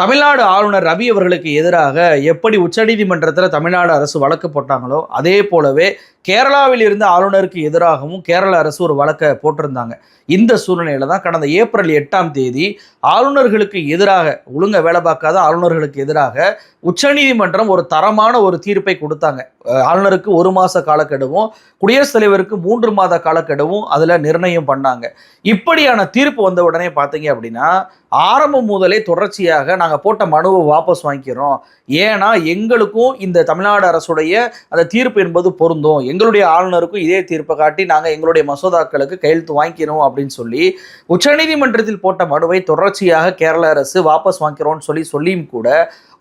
தமிழ்நாடு ஆளுநர் ரவி அவர்களுக்கு எதிராக எப்படி உச்சநீதிமன்றத்தில் தமிழ்நாடு அரசு வழக்கு போட்டாங்களோ அதே போலவே கேரளாவில் இருந்த ஆளுநருக்கு எதிராகவும் கேரள அரசு ஒரு வழக்கை போட்டிருந்தாங்க. இந்த சூழ்நிலையில தான் கடந்த ஏப்ரல் எட்டாம் தேதி ஆளுநர்களுக்கு எதிராக ஒழுங்க வேலை பார்க்காத ஆளுநர்களுக்கு எதிராக உச்சநீதிமன்றம் ஒரு தரமான ஒரு தீர்ப்பை கொடுத்தாங்க. ஆளுநருக்கு ஒரு மாத காலக்கெடுவும் குடியரசுத் தலைவருக்கு மூன்று மாத காலக்கெடுவும் அதில் நிர்ணயம் பண்ணாங்க. இப்படியான தீர்ப்பு வந்த உடனே பார்த்தீங்க அப்படின்னா ஆரம்பம் முதலே தொடர்ச்சியாக நாங்கள் போட்ட மனுவை வாபஸ் வாங்கிக்கிறோம். ஏன்னா எங்களுக்கும் இந்த தமிழ்நாடு அரசுடைய அந்த தீர்ப்பு என்பது பொருந்தும். எங்களுடைய ஆளுநருக்கும் இதே தீர்ப்பை காட்டி நாங்கள் எங்களுடைய மசோதாக்களுக்கு கையெழுத்து வாங்கிக்கிறோம் அப்படின்னு சொல்லி உச்சநீதிமன்றத்தில் போட்ட மனுவை தொடர்ச்சியாக கேரள அரசு வாபஸ் வாங்கிக்கிறோம்னு சொல்லி சொல்லியும் கூட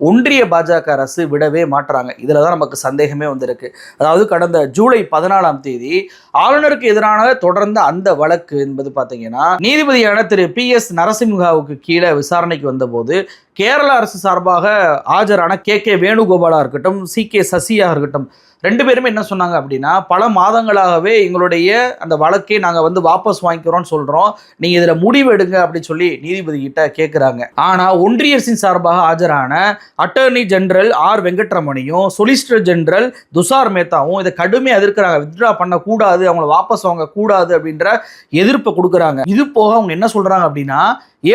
ஒன்றிய பாஜக அரசு விடவே மாட்டுறாங்க இதில் தான் நமக்கு சந்தேகமே வந்திருக்கு. அதாவது கடந்த ஜூலை பதினாலாம் தேதி ஆளுநருக்கு எதிரான தொடர்ந்த அந்த வழக்கு என்பது பார்த்தீங்கன்னா நீதிபதியான திரு பி எஸ் நரசிம்ஹாவுக்கு கீழே விசாரணைக்கு வந்தபோது கேரள அரசு சார்பாக ஆஜரான கே கே வேணுகோபாலாக இருக்கட்டும் சி கே சசியா இருக்கட்டும் ரெண்டு பேருமே என்ன சொன்னாங்க அப்படின்னா பல மாதங்களாகவே எங்களுடைய அந்த வழக்கை நாங்கள் வந்து வாபஸ் வாங்கிக்கிறோம்னு சொல்கிறோம் நீங்கள் இதில் முடிவு எடுங்க அப்படின்னு சொல்லி நீதிபதி கிட்ட கேட்குறாங்க ஆனால் ஒன்றிய அரசின் சார்பாக ஆஜரான அட்டர்னி ஜெனரல் ஆர் வெங்கட்ரமணியும் சொலிசிட்டர் ஜெனரல் துஷார் மேத்தாவும் இதை கடுமையாக எதிர்க்கிறாங்க. வித்ட்ரா பண்ணக்கூடாது அவங்கள வாபஸ் வாங்க கூடாது அப்படின்ற எதிர்ப்பை கொடுக்குறாங்க. இது போக அவங்க என்ன சொல்கிறாங்க அப்படின்னா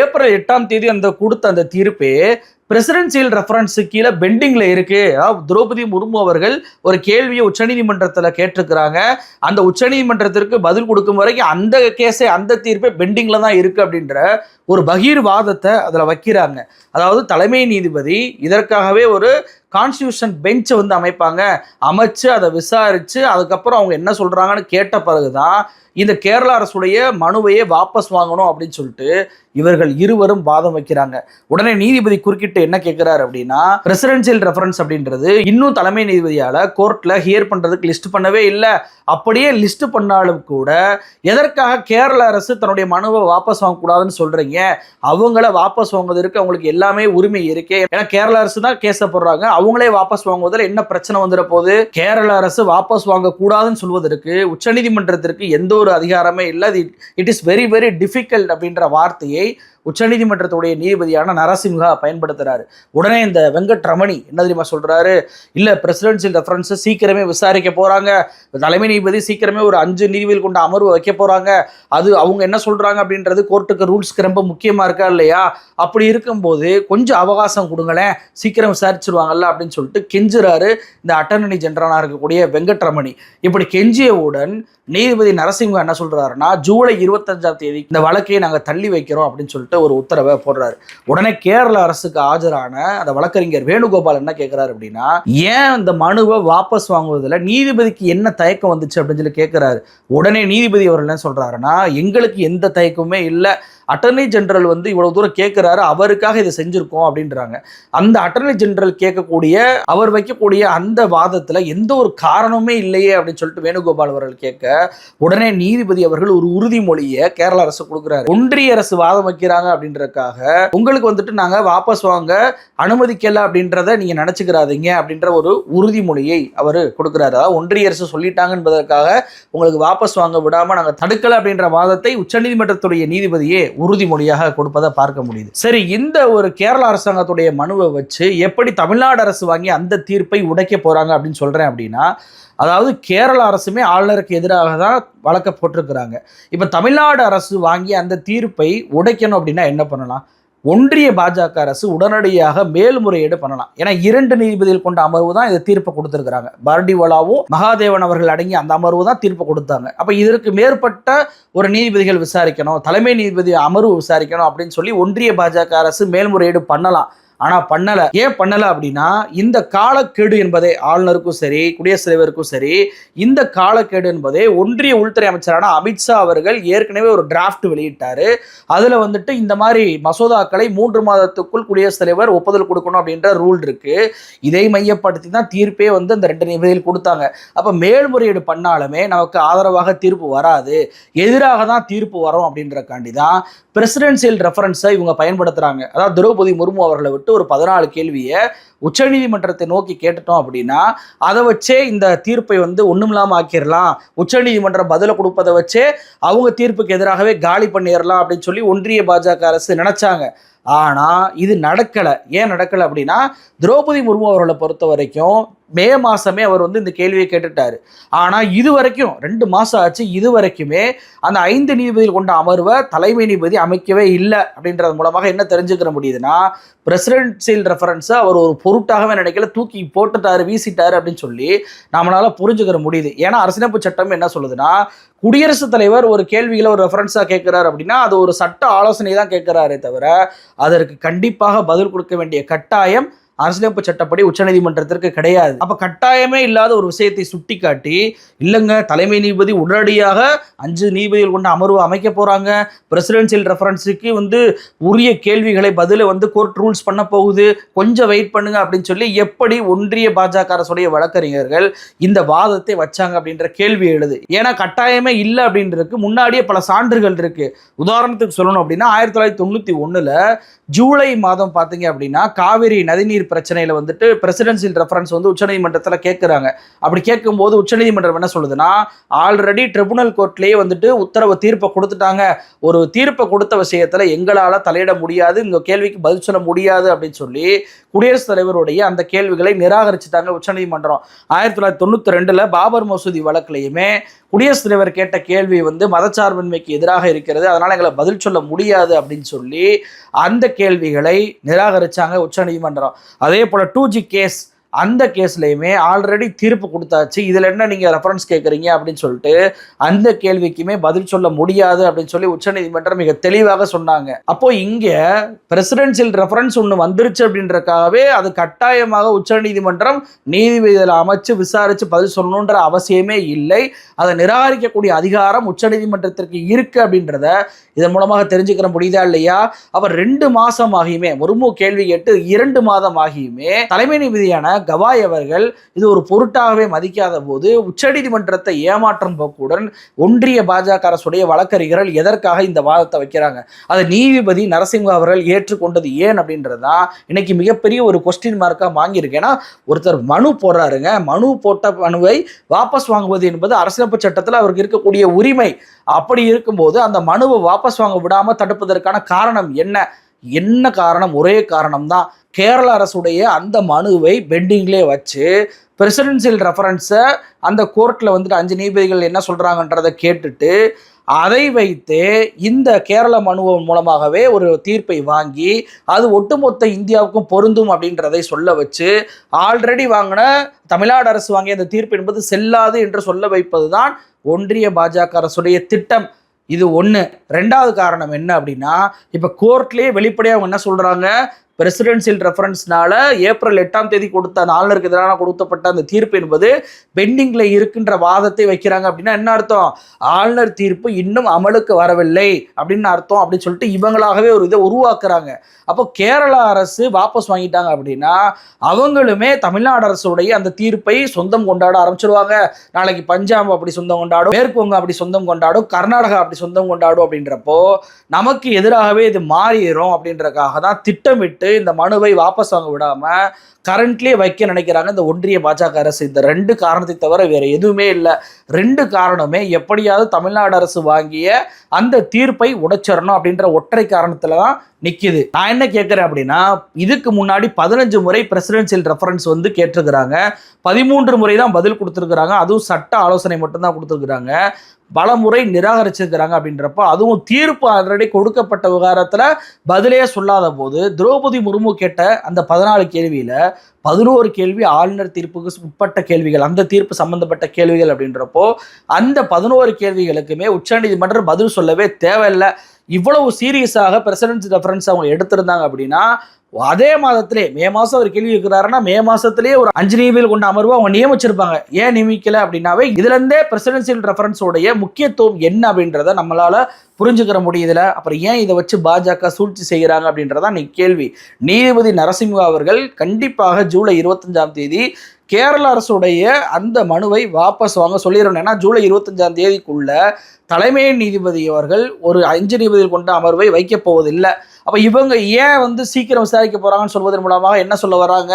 ஏப்ரல் எட்டாம் தேதி அந்த கொடுத்த அந்த தீர்ப்பே பிரசிடென்சியல் ரெஃபரன்ஸு கீழே பெண்டிங்கில் இருக்குது அதாவது திரௌபதி முர்மு அவர்கள் ஒரு கேள்வியை உச்சநீதிமன்றத்தில் கேட்டிருக்கிறாங்க. அந்த உச்சநீதிமன்றத்திற்கு பதில் கொடுக்கும் வரைக்கும் அந்த கேஸை அந்த தீர்ப்பே பெண்டிங்கில் தான் இருக்குது அப்படின்ற ஒரு பகீர்வாதத்தை அதில் வைக்கிறாங்க. அதாவது தலைமை நீதிபதி இதற்காகவே ஒரு கான்ஸ்டியூஷன் பெஞ்சை வந்து அமைப்பாங்க. அமைச்சு அதை விசாரித்து அதுக்கப்புறம் அவங்க என்ன சொல்கிறாங்கன்னு கேட்ட பிறகு தான் இந்த கேரள அரசுடைய மனுவையே வாபஸ் வாங்கணும் அப்படின்னு சொல்லிட்டு இவர்கள் இருவரும் வாதம் வைக்கிறாங்க. உடனே நீதிபதி குறுக்கிட்டு என்ன கேட்கிறாரு அப்படின்னா பிரசிடென்சியல் ரெஃபரன்ஸ் அப்படின்றது இன்னும் தலைமை நீதிபதியால் கோர்ட்டில் ஹியர் பண்ணுறதுக்கு லிஸ்ட் பண்ணவே இல்லை. அப்படியே லிஸ்ட் பண்ணாலும் கூட எதற்காக கேரள அரசு தன்னுடைய மனுவை வாபஸ் வாங்கக்கூடாதுன்னு சொல்கிறீங்க அவங்கள வாபஸ் வாங்குவதற்கு அவங்களுக்கு எல்லாமே உரிமை இருக்கே. ஏன்னா கேரள அரசு தான் கேஸை போடுறாங்க. அவங்களே வாபஸ் வாங்குவதில் என்ன பிரச்சனை வந்துட போகுது கேரள அரசு வாபஸ் வாங்கக்கூடாதுன்னு சொல்வதற்கு உச்சநீதிமன்றத்திற்கு எந்த ஒரு அதிகாரமே இல்லை. It is very very difficult அப்படின்ற வார்த்தையை உச்சநீதிமன்றத்துடைய நீதிபதியான நரசிம்ஹா பயன்படுத்துகிறாரு உடனே இந்த வெங்கட் ரமணி என்ன தெரியுமா சொல்கிறாரு இல்லை பிரசிடென்சியல் ரெஃபரன்ஸை சீக்கிரமே விசாரிக்க போகிறாங்க தலைமை நீதிபதி சீக்கிரமே ஒரு அஞ்சு நீதிபதிகள் கொண்ட அமர்வு வைக்க போகிறாங்க அது அவங்க என்ன சொல்கிறாங்க அப்படின்றது கோர்ட்டுக்கு ரூல்ஸ்க்கு ரொம்ப முக்கியமாக இருக்கா இல்லையா? அப்படி இருக்கும்போது கொஞ்சம் அவகாசம் கொடுங்களேன். சீக்கிரம் விசாரிச்சிருவாங்கல்ல அப்படின்னு சொல்லிட்டு கெஞ்சுறாரு இந்த அட்டர்னி ஜெனரலாக இருக்கக்கூடிய வெங்கட்ரமணி. இப்படி கெஞ்சியவுடன் நீதிபதி நரசிம்ஹா என்ன சொல்கிறாருன்னா ஜூலை இருபத்தஞ்சாம் தேதி இந்த வழக்கையை நாங்கள் தள்ளி வைக்கிறோம் அப்படின்னு சொல்லிட்டு ஒரு உத்தரவை போடுறாரு. உடனே கேரள அரசுக்கு ஆஜரான அந்த வழக்கறிஞர் வேணுகோபால் என்ன கேட்கிறாரு அப்படின்னா ஏன் இந்த மனுவை வாபஸ் வாங்குவதில் நீதிபதிக்கு என்ன தயக்கம் வந்துச்சு? அப்படின்னு சொல்லி கேட்கிறாரு உடனே நீதிபதி அவர் என்ன சொல்றாருன்னா எங்களுக்கு எந்த தயக்கமுமே இல்லை. அட்டர்னி ஜெனரல் வந்து இவ்வளவு தூரம் கேட்கிறாரு அவருக்காக இதை செஞ்சிருக்கோம் அப்படின்றாங்க. அந்த அட்டர்னி ஜெனரல் கேட்கக்கூடிய அவர் வைக்கக்கூடிய அந்த வாதத்துல எந்த ஒரு காரணமே இல்லையே அப்படின்னு சொல்லிட்டு வேணுகோபால் அவர்கள் கேட்க உடனே நீதிபதி அவர்கள் ஒரு உறுதிமொழியை கேரள அரசு கொடுக்குறாரு. ஒன்றிய அரசு வாதம் வைக்கிறாங்க அப்படின்றதுக்காக உங்களுக்கு வந்துட்டு நாங்க வாபஸ் வாங்க அனுமதிக்கல அப்படின்றத நீங்க நினைச்சுக்கிறாதீங்க அப்படின்ற ஒரு உறுதிமொழியை அவர் கொடுக்குறாரு. அதாவது ஒன்றிய அரசு சொல்லிட்டாங்க என்பதற்காக உங்களுக்கு வாபஸ் வாங்க விடாம நாங்க தடுக்கல அப்படின்ற வாதத்தை உச்சநீதிமன்றத்துடைய நீதிபதியே உறுதிமொழியாக கொடுப்பதை பார்க்க முடியுது. சரி இந்த ஒரு கேரள அரசாங்கத்துடைய மனுவை வச்சு எப்படி தமிழ்நாடு அரசு வாங்கி அந்த தீர்ப்பை உடைக்க போறாங்க அப்படின்னு சொல்றேன் அப்படின்னா அதாவது கேரள அரசுமே ஆளுநருக்கு எதிராக தான் வழக்க போட்டிருக்கிறாங்க. இப்போ தமிழ்நாடு அரசு வாங்கி அந்த தீர்ப்பை உடைக்கணும் அப்படின்னா என்ன பண்ணலாம்? ஒன்றிய பாஜக அரசு உடனடியாக மேல்முறையீடு பண்ணலாம். ஏன்னா இரண்டு நீதிபதிகள் கொண்ட அமர்வு தான் இந்த தீர்ப்பை கொடுத்துருக்காங்க பார்டிவாலாவும் மகாதேவன் அவர்கள் அடங்கிய அந்த அமர்வு தான் தீர்ப்பு கொடுத்தாங்க. அப்போ இதற்கு மேற்பட்ட ஒரு நீதிபதிகள் விசாரிக்கணும் தலைமை நீதிபதி அமர்வு விசாரிக்கணும் அப்படின்னு சொல்லி ஒன்றிய பாஜக அரசு மேல்முறையீடு பண்ணலாம். ஆனால் பண்ணலை. ஏன் பண்ணலை அப்படின்னா இந்த காலக்கெடு என்பதே ஆளுநருக்கும் சரி குடியரசுத் தலைவருக்கும் சரி இந்த காலக்கெடு என்பதே ஒன்றிய உள்துறை அமைச்சரான அமித்ஷா அவர்கள் ஏற்கனவே ஒரு டிராஃப்ட் வெளியிட்டார். அதில் வந்துட்டு இந்த மாதிரி மசோதாக்களை மூன்று மாதத்துக்குள் குடியரசுத் தலைவர் ஒப்புதல் கொடுக்கணும் அப்படின்ற ரூல் இருக்கு. இதை மையப்படுத்தி தான் தீர்ப்பே வந்து அந்த ரெண்டு நிபதியில் கொடுத்தாங்க. அப்போ மேல்முறையீடு பண்ணாலுமே நமக்கு ஆதரவாக தீர்ப்பு வராது. எதிராக தான் தீர்ப்பு வரும் அப்படின்றக்காண்டி தான் பிரசிடென்சியல் ரெஃபரன்ஸை இவங்க பயன்படுத்துகிறாங்க அதாவது திரௌபதி முர்மு அவர்களை விட்டு ஒரு பதினாலு கேள்வியை உச்சநீதிமன்றத்தை நோக்கி கேட்டுட்டோம் அப்படின்னா அதை வச்சே இந்த தீர்ப்பை வந்து ஒண்ணுமில்லாம ஆக்கிடலாம் உச்சநீதிமன்றம் பதிலை கொடுப்பதை வச்சே அவங்க தீர்ப்புக்கு எதிராகவே காலி பண்ணிடலாம் அப்படின்னு சொல்லி ஒன்றிய பாஜக அரசு நினச்சாங்க. ஆனால் இது நடக்கலை. ஏன் நடக்கலை அப்படின்னா திரௌபதி முர்மு அவர்களை பொறுத்த வரைக்கும் மே மாதமே அவர் வந்து இந்த கேள்வியை கேட்டுட்டாரு. ஆனால் இது வரைக்கும் ரெண்டு மாதம் ஆச்சு இது வரைக்குமே அந்த ஐந்து நீதிபதிகள் கொண்ட அமர்வை தலைமை நீதிபதி அமைக்கவே இல்லை அப்படின்றது மூலமாக என்ன தெரிஞ்சுக்கிற முடியுதுன்னா பிரசிடென்சியல் ரெஃபரன்ஸை அவர் ஒரு பொருட்டாகவே நினைக்கல தூக்கி போட்டுட்டாரு வீசிட்டாரு அப்படின்னு சொல்லி நம்மளால் புரிஞ்சுக்கிற முடியுது. ஏன்னா அரசியலமைப்பு சட்டம் என்ன சொல்லுதுன்னா குடியரசுத் தலைவர் ஒரு கேள்விகளை ஒரு ரெஃபரன்ஸாக கேட்குறாரு அப்படின்னா அது ஒரு சட்ட ஆலோசனை தான் கேட்குறாரே தவிர அதற்கு கண்டிப்பாக பதில் கொடுக்க வேண்டிய கட்டாயம் அரசியலமைப்பு சட்டப்படி உச்சநீதிமன்றத்திற்கு கிடையாது. அப்ப கட்டாயமே இல்லாத ஒரு விஷயத்தை சுட்டிக்காட்டி இல்லைங்க தலைமை நீதிபதி உடனடியாக அஞ்சு நீதிபதிகள் கொண்ட அமர்வு அமைக்க போறாங்க. பிரசிடென்சியல் ரெஃபரன்ஸுக்கு வந்து உரிய கேள்விகளை பதில வந்து கோர்ட் ரூல்ஸ் பண்ண போகுது. கொஞ்சம் வெயிட் பண்ணுங்க அப்படின்னு சொல்லி எப்படி ஒன்றிய பாஜக அரசுடைய வழக்கறிஞர்கள் இந்த வாதத்தை வச்சாங்க அப்படின்ற கேள்வி எழுது. ஏன்னா கட்டாயமே இல்லை அப்படின்றதுக்கு முன்னாடியே பல சான்றுகள் இருக்கு. உதாரணத்துக்கு சொல்லணும் அப்படின்னா ஆயிரத்தி தொள்ளாயிரத்தி தொண்ணூத்தி ஒண்ணுல ஜூலை மாதம் பார்த்தீங்க அப்படின்னா காவிரி நதிநீர் பிரச்சனையில வந்துட்டு பிரசிடென்சியல் ரெஃபரன்ஸ் வந்து உச்சநீதிமன்றத்தில் கேட்குறாங்க அப்படி கேட்கும்போது உச்சநீதிமன்றம் என்ன சொல்லுதுன்னா ஆல்ரெடி ட்ரிபுனல் கோர்ட்லேயே வந்துட்டு உத்தரவு தீர்ப்பை கொடுத்துட்டாங்க. ஒரு தீர்ப்பை கொடுத்த விஷயத்தில் எங்களால் தலையிட முடியாது இந்த கேள்விக்கு பதில் சொல்ல முடியாது அப்படின்னு சொல்லி குடியரசுத் தலைவருடைய அந்த கேள்விகளை நிராகரிச்சுட்டாங்க உச்சநீதிமன்றம். ஆயிரத்தி தொள்ளாயிரத்தி தொண்ணூற்றி ரெண்டில் பாபர் மசூதி வழக்குலையுமே குடியரசுத் தலைவர் கேட்ட கேள்வி வந்து மதச்சார்பின்மைக்கு எதிராக இருக்கிறது. அதனால் எங்களை பதில் சொல்ல முடியாது அப்படின்னு சொல்லி அந்த கேள்விகளை நிராகரிச்சாங்க உச்சநீதிமன்றம். அதே போல் டூ ஜி கேஸ் அந்த கேஸ்லையுமே ஆல்ரெடி தீர்ப்பு கொடுத்தாச்சு. இதில் என்ன நீங்கள் ரெஃபரன்ஸ் கேட்குறீங்க அப்படின்னு சொல்லிட்டு அந்த கேள்விக்குமே பதில் சொல்ல முடியாது அப்படின்னு சொல்லி உச்சநீதிமன்றம் மிக தெளிவாக சொன்னாங்க. அப்போ இங்கே பிரசிடென்சியல் ரெஃபரன்ஸ் ஒன்று வந்துருச்சு அப்படின்றக்காகவே அது கட்டாயமாக உச்சநீதிமன்றம் நீதிபதியில் அமைச்சு விசாரித்து பதில் சொல்லணுன்ற அவசியமே இல்லை. அதை நிராகரிக்கக்கூடிய அதிகாரம் உச்சநீதிமன்றத்திற்கு இருக்கு அப்படின்றத இதன் மூலமாக தெரிஞ்சுக்கிற முடியுதா இல்லையா? அவர் ரெண்டு மாசம் ஆகியுமே முர்மு கேள்வி கேட்டு இரண்டு மாதம் ஆகியுமே தலைமை நீதியான கவாய் அவர்கள் இது ஒரு பொருட்டாகவே மதிக்காத போது உச்சநீதிமன்றத்தை ஏமாற்றும் போக்குடன் ஒன்றிய பாஜக அரசுடைய வழக்கறிஞர்கள் எதற்காக இந்த வாதத்தை வைக்கிறாங்க? அதை நீதிபதி நரசிம்ஹா அவர்கள் ஏற்றுக்கொண்டது ஏன் அப்படின்றதுதான் இன்னைக்கு மிகப்பெரிய ஒரு கொஸ்டின் மார்க்காக வாங்கியிருக்கு. ஏன்னா ஒருத்தர் மனு போடுறாருங்க. மனு போட்ட மனுவை வாபஸ் வாங்குவது என்பது அரசியலமைப்பு சட்டத்தில் அவருக்கு இருக்கக்கூடிய உரிமை. அப்படி இருக்கும்போது அந்த மனுவை வாபஸ் வாங்க விடாமல் தடுப்பதற்கான காரணம் என்ன? என்ன காரணம்? ஒரே காரணம் தான் கேரள அரசுடைய அந்த மனுவை பெண்டிங்லேயே வச்சு பிரசிடென்சியல் ரெஃபரன்ஸை அந்த கோர்ட்டில் வந்துட்டு அஞ்சு நீதிபதிகள் என்ன சொல்கிறாங்கன்றதை கேட்டுட்டு அதை வைத்து இந்த கேரள மனுவன் மூலமாகவே ஒரு தீர்ப்பை வாங்கி அது ஒட்டுமொத்த இந்தியாவுக்கும் பொருந்தும் அப்படின்றதை சொல்ல வச்சு ஆல்ரெடி வாங்கின தமிழ்நாடு அரசு வாங்கிய அந்த தீர்ப்பு என்பது செல்லாது என்று சொல்ல வைப்பது தான் ஒன்றிய பாஜக அரசுடைய திட்டம். இது ஒன்று ரெண்டாவது காரணம் என்ன அப்படின்னா இப்போ கோர்ட்லேயே வெளிப்படையாக அவங்க என்ன சொல்கிறாங்க பிரசிடென்சியல் ரெஃபரன்ஸ்னால ஏப்ரல் எட்டாம் தேதி கொடுத்த அந்த ஆளுநருக்கு எதிரான கொடுக்கப்பட்ட அந்த தீர்ப்பு என்பது பெண்டிங்கில் இருக்கின்ற வாதத்தை வைக்கிறாங்க அப்படின்னா என்ன அர்த்தம்? ஆளுநர் தீர்ப்பு இன்னும் அமலுக்கு வரவில்லை அப்படின்னு அர்த்தம் அப்படின்னு சொல்லிட்டு இவங்களாகவே ஒரு இதை உருவாக்குறாங்க. அப்போ கேரளா அரசு வாபஸ் வாங்கிட்டாங்க அப்படின்னா அவங்களுமே தமிழ்நாடு அரசுடைய அந்த தீர்ப்பை சொந்தம் கொண்டாட ஆரம்பிச்சிருவாங்க. நாளைக்கு பஞ்சாப் அப்படி சொந்தம் கொண்டாடும் மேற்கு வங்கம் அப்படி சொந்தம் கொண்டாடும் கர்நாடகா அப்படி சொந்தம் கொண்டாடும் அப்படின்றப்போ நமக்கு எதிராகவே இது மாறிடும் அப்படின்றக்காக தான் திட்டமிட்டு இந்த மனுவை வாபஸ் வாங்க விடாம கரண்ட்லேயே வைக்க நினைக்கிறாங்க இந்த ஒன்றிய பாஜக அரசு. இந்த ரெண்டு காரணத்தை தவிர வேற எதுவுமே இல்லை. ரெண்டு காரணமே எப்படியாவது தமிழ்நாடு அரசு வாங்கிய அந்த தீர்ப்பை உடைச்சிடணும் அப்படின்ற ஒற்றை காரணத்துல தான் நிக்குது. நான் என்ன கேட்குறேன் அப்படின்னா இதுக்கு முன்னாடி பதினஞ்சு முறை பிரசிடென்சியல் ரெஃபரன்ஸ் வந்து கேட்டிருக்கிறாங்க. பதிமூன்று முறை தான் பதில் கொடுத்துருக்குறாங்க. அதுவும் சட்ட ஆலோசனை மட்டும்தான் கொடுத்துருக்குறாங்க. பலமுறை நிராகரிச்சிருக்கிறாங்க அப்படின்றப்ப அதுவும் தீர்ப்பு ஆல்ரெடி கொடுக்கப்பட்ட விவகாரத்தில் பதிலே சொல்லாத போது திரௌபதி முர்மு கேட்ட அந்த பதினாலு கேள்வியில் பதினோரு கேள்வி ஆளுநர் தீர்ப்புக்கு உட்பட்ட கேள்விகள் அந்த தீர்ப்பு சம்பந்தப்பட்ட கேள்விகள் அப்படின்றப்போ அந்த பதினோரு கேள்விகளுக்குமே உச்சநீதிமன்றம் பதில் சொல்லவே தேவையில்லை. இவ்வளவு சீரியஸாக பிரசிடென்ட் ரெஃபரன்ஸ் அவங்க எடுத்திருந்தாங்க அப்படின்னா அதே மாதத்திலே மே மாதம் ஒரு கேள்வி இருக்கிறாருன்னா மே மாதத்திலேயே ஒரு அஞ்சு நீதிபதிகள் கொண்ட அமர்வு அவங்க நியமிச்சிருப்பாங்க. ஏன் நியமிக்கல அப்படின்னாவே இதுலேருந்தே பிரசிடென்சியல் ரெஃபரன்ஸோடைய முக்கியத்துவம் என்ன அப்படின்றத நம்மளால் புரிஞ்சுக்கிற முடியுதுல அப்புறம் ஏன் இதை வச்சு பாஜக சூழ்ச்சி செய்கிறாங்க அப்படின்றதான் நீ கேள்வி. நீதிபதி நரசிம்ஹா அவர்கள் கண்டிப்பாக ஜூலை இருபத்தஞ்சாம் தேதி கேரள அரசுடைய அந்த மனுவை வாபஸ் வாங்க சொல்லிடணும். ஏன்னா ஜூலை இருபத்தஞ்சாம் தேதிக்குள்ள தலைமை நீதிபதி அவர்கள் ஒரு அஞ்சு நீதிபதிகள் கொண்ட அமர்வை வைக்கப் போவதில்லை. அப்போ இவங்க ஏன் வந்து சீக்கிரம் விசாரிக்க போகிறாங்கன்னு சொல்வதன் மூலமாக என்ன சொல்ல வராங்க?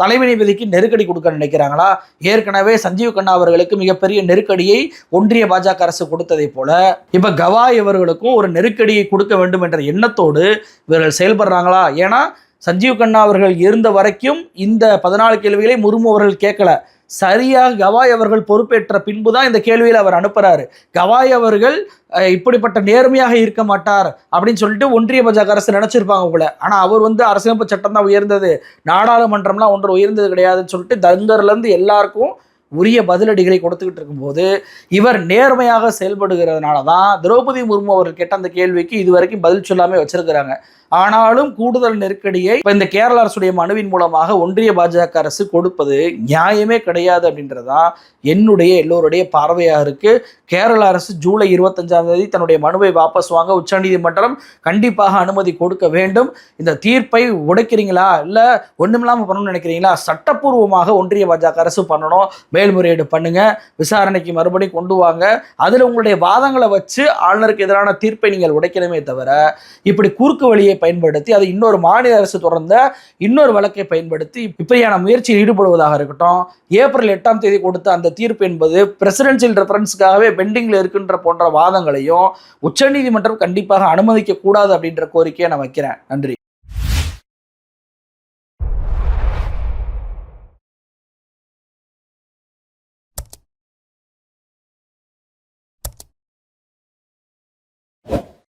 தலைமை நீதிபதிக்கு நெருக்கடி கொடுக்க நினைக்கிறாங்களா? ஏற்கனவே சஞ்சீவ் கண்ணா அவர்களுக்கு மிகப்பெரிய நெருக்கடியை ஒன்றிய பாஜக அரசு கொடுத்ததை போல இப்போ கவாய் அவர்களுக்கும் ஒரு நெருக்கடியை கொடுக்க வேண்டும் என்ற எண்ணத்தோடு இவர்கள் செயல்படுறாங்களா? ஏன்னா சஞ்சீவ் கண்ணா அவர்கள் இருந்த வரைக்கும் இந்த பதினாலு கேள்விகளை முர்மு அவர்கள் கேட்கல. சரியாக கவாய் அவர்கள் பொறுப்பேற்ற பின்பு தான் இந்த கேள்வியில் அவர் அனுப்புகிறாரு கவாய் அவர்கள் இப்படிப்பட்ட நேர்மையாக இருக்க மாட்டார் அப்படின்னு சொல்லிட்டு ஒன்றிய பாஜக அரசு நினச்சிருப்பாங்க போல. ஆனால் அவர் வந்து அரசியலமைப்பு சட்டம் தான் உயர்ந்தது. நாடாளுமன்றம்லாம் ஒன்று உயர்ந்தது கிடையாதுன்னு சொல்லிட்டு தங்கர்லேருந்து எல்லாருக்கும் உரிய பதிலடிகளை கொடுத்துக்கிட்டு இருக்கும்போது இவர் நேர்மையாக செயல்படுகிறதுனால தான் திரௌபதி முர்மு அவர்கள் கேட்ட அந்த கேள்விக்கு இதுவரைக்கும் பதில் சொல்லாமே வச்சுருக்கிறாங்க. ஆனாலும் கூடுதல் நெருக்கடியை இப்போ இந்த கேரள அரசுடைய மனுவின் மூலமாக ஒன்றிய பாஜக அரசு கொடுப்பது நியாயமே கிடையாது அப்படின்றதான் என்னுடைய எல்லோருடைய பார்வையாக இருக்கு. கேரள அரசு ஜூலை இருபத்தஞ்சாம் தேதி தன்னுடைய மனுவை வாபஸ் வாங்க உச்சநீதிமன்றம் கண்டிப்பாக அனுமதி கொடுக்க வேண்டும். இந்த தீர்ப்பை உடைக்கிறீங்களா? இல்லை ஒன்றுமில்லாமல் பண்ணணும்னு நினைக்கிறீங்களா? சட்டப்பூர்வமாக ஒன்றிய பாஜக அரசு பண்ணணும். மேல்முறையீடு பண்ணுங்க. விசாரணைக்கு மறுபடியும் கொண்டு வாங்க. அதில் உங்களுடைய வாதங்களை வச்சு ஆளுநருக்கு எதிரான தீர்ப்பை நீங்கள் உடைக்கணுமே தவிர இப்படி குறுக்கு வழியை பயன்படுத்தி அது இன்னொரு மாநில அரசு தொடர்ந்த இன்னொரு வழக்கை பயன்படுத்தி இப்படியான முயற்சியில் ஈடுபடுவதாக இருக்கட்டும். ஏப்ரல் எட்டாம் தேதி கொடுத்த அந்த தீர்ப்பு என்பது பிரசிடென்சியல் ரெஃபரன்ஸ்க்காகவே பெண்டிங்கில் இருக்கின்ற போன்ற வாதங்களையும் உச்சநீதிமன்றம் கண்டிப்பாக அனுமதிக்க கூடாது அப்படின்ற கோரிக்கையை நான் வைக்கிறேன். நன்றி.